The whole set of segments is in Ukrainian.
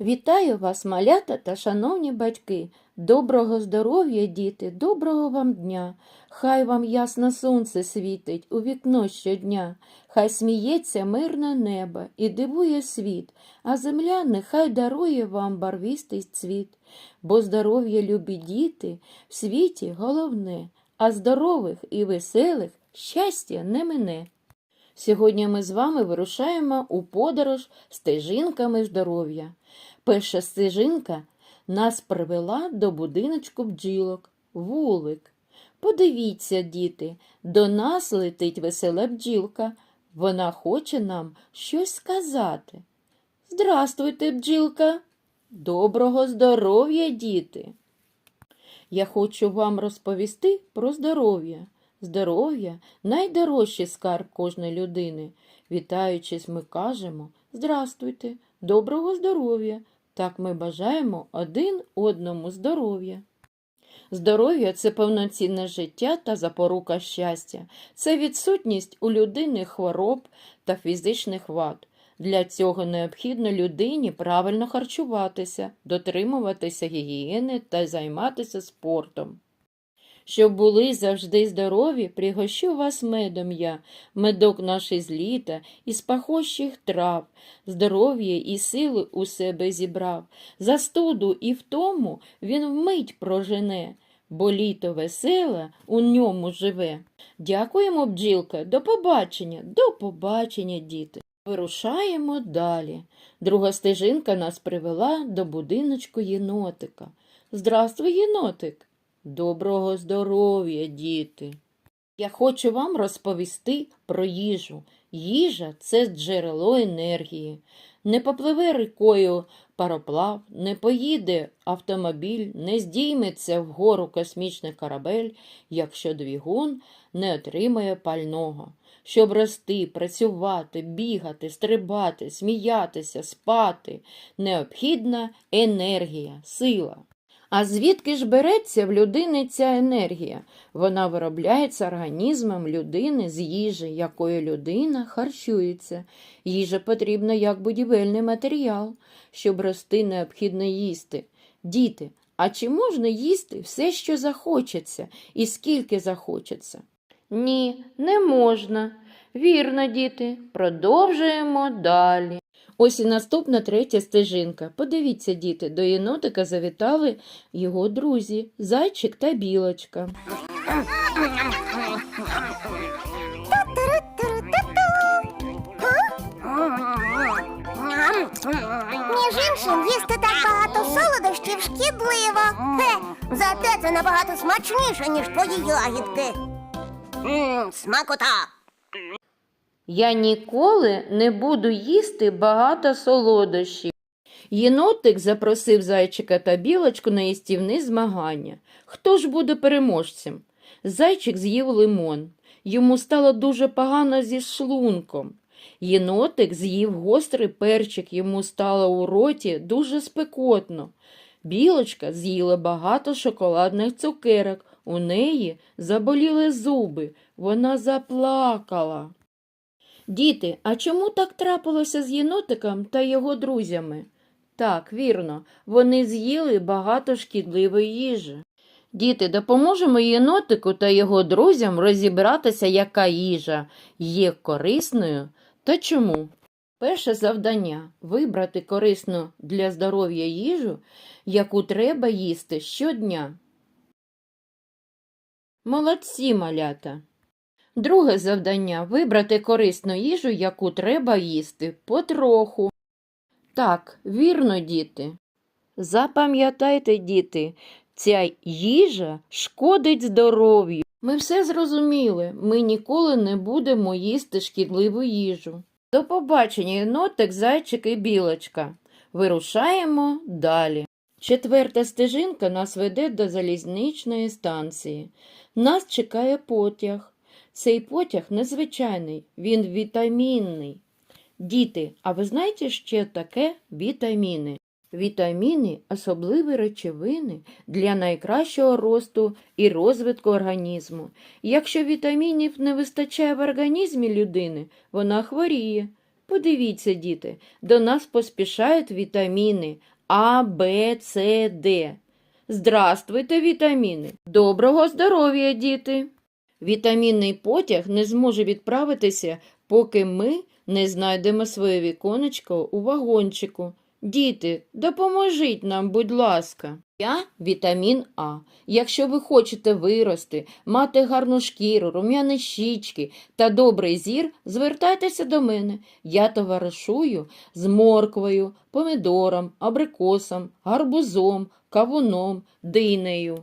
Вітаю вас, малята та шановні батьки. Доброго здоров'я, діти, доброго вам дня. Хай вам ясно сонце світить у вікно щодня, хай сміється мирне небо і дивує світ, а земля нехай дарує вам барвістий цвіт. Бо здоров'я, любі діти, в світі головне, а здорових і веселих щастя не мине. Сьогодні ми з вами вирушаємо у подорож стежинками здоров'я. Перша стежинка нас привела до будиночку бджілок, вулик. Подивіться, діти, до нас летить весела бджілка. Вона хоче нам щось сказати. Здрастуйте, бджілка. Доброго здоров'я, діти. Я хочу вам розповісти про здоров'я. Здоров'я найдорожчий скарб кожної людини. Вітаючись, ми кажемо Здрастуйте, доброго здоров'я. Так ми бажаємо один одному здоров'я. Здоров'я це повноцінне життя та запорука щастя. Це відсутність у людини хвороб та фізичних вад. Для цього необхідно людині правильно харчуватися, дотримуватися гігієни та займатися спортом. Щоб були завжди здорові, пригощу вас медом я, медок наш із літа, із пахощих трав, здоров'я і сили у себе зібрав. Застуду і втому він вмить прожене, бо літо веселе у ньому живе. Дякуємо, бджілка, до побачення, до побачення, діти. Вирушаємо далі. Друга стежинка нас привела до будиночку єнотика. Здравствуй, єнотик! Доброго здоров'я, діти! Я хочу вам розповісти про їжу. Їжа це джерело енергії. Не попливе рікою пароплав, не поїде автомобіль, не здійметься вгору космічний корабель, якщо двигун не отримає пального. Щоб рости, працювати, бігати, стрибати, сміятися, спати, необхідна енергія, сила. А звідки ж береться в людини ця енергія? Вона виробляється організмом людини з їжі, якою людина харчується. Їжа потрібна як будівельний матеріал. Щоб рости, необхідно їсти. Діти, а чи можна їсти все, що захочеться, і скільки захочеться? Ні, не можна. Вірно, діти, продовжуємо далі. Ось і наступна третя стежинка. Подивіться, діти, до єнотика завітали його друзі, зайчик та білочка. Між іншим, їсти так багато солодощів шкідливо. Хе, зате це набагато смачніше, ніж твої ягідки. Мм, смакота. Я ніколи не буду їсти багато солодощів. Єнотик запросив зайчика та білочку на їстівні змагання. Хто ж буде переможцем? Зайчик з'їв лимон. Йому стало дуже погано зі шлунком. Єнотик з'їв гострий перчик, йому стало у роті дуже спекотно. Білочка з'їла багато шоколадних цукерок. У неї заболіли зуби. Вона заплакала. Діти, а чому так трапилося з єнотиком та його друзями? Так, вірно, вони з'їли багато шкідливої їжі. Діти, допоможемо єнотику та його друзям розібратися, яка їжа є корисною та чому. Перше завдання вибрати корисну для здоров'я їжу, яку треба їсти щодня. Молодці, малята! Друге завдання вибрати корисну їжу, яку треба їсти потроху. Так, вірно, діти. Запам'ятайте, діти, ця їжа шкодить здоров'ю. Ми все зрозуміли, ми ніколи не будемо їсти шкідливу їжу. До побачення, єнотик, зайчик і білочка. Вирушаємо далі. Четверта стежинка нас веде до залізничної станції. Нас чекає потяг. Цей потяг незвичайний, він вітамінний. Діти, а ви знаєте, що таке вітаміни? Вітаміни особливі речовини для найкращого росту і розвитку організму. Якщо вітамінів не вистачає в організмі людини, вона хворіє. Подивіться, діти, до нас поспішають вітаміни А, Б, С, Д. Здравствуйте, вітаміни! Доброго здоров'я, діти! Вітамінний потяг не зможе відправитися, поки ми не знайдемо своє віконечко у вагончику. Діти, допоможіть нам, будь ласка. Я вітамін А. Якщо ви хочете вирости, мати гарну шкіру, рум'яні щічки та добрий зір, звертайтеся до мене. Я товаришую з морквою, помідором, абрикосом, гарбузом, кавуном, динею.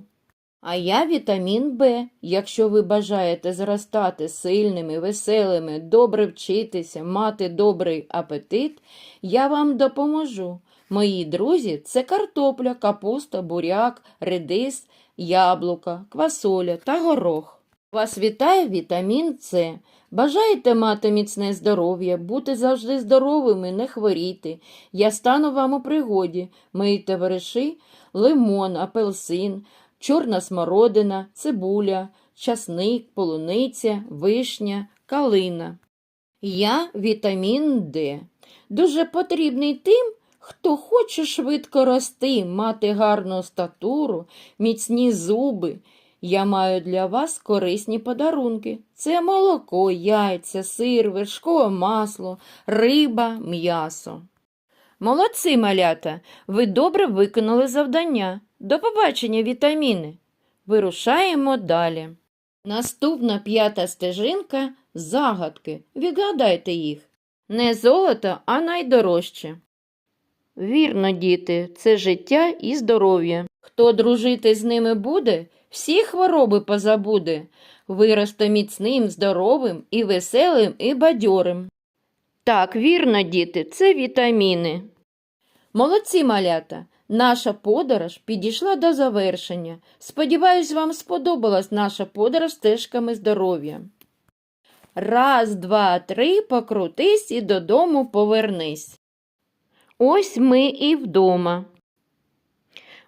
А я вітамін Б. Якщо ви бажаєте зростати сильними, веселими, добре вчитися, мати добрий апетит, я вам допоможу. Мої друзі це картопля, капуста, буряк, редис, яблука, квасоля та горох. Вас вітає вітамін С. Бажаєте мати міцне здоров'я, бути завжди здоровими, не хворіти. Я стану вам у пригоді. Мої товариші лимон, апельсин, чорна смородина, цибуля, часник, полуниця, вишня, калина. Я вітамін Д. Дуже потрібний тим, хто хоче швидко рости, мати гарну статуру, міцні зуби. Я маю для вас корисні подарунки. Це молоко, яйця, сир, вершкове масло, риба, м'ясо. Молодці, малята, ви добре виконали завдання. До побачення, вітаміни. Вирушаємо далі. Наступна п'ята стежинка загадки. Відгадайте їх. Не золото, а найдорожче. Вірно, діти, це життя і здоров'я. Хто дружити з ними буде, всі хвороби позабуде, виросте міцним, здоровим і веселим, і бадьорим. Так, вірно, діти, це вітаміни. Молодці малята! Наша подорож підійшла до завершення. Сподіваюсь, вам сподобалась наша подорож стежками здоров'я. Раз, два, три, покрутись і додому повернись. Ось ми і вдома.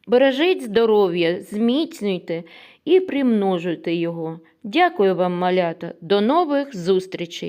Бережіть здоров'я, зміцнюйте і примножуйте його. Дякую вам, малята. До нових зустрічей!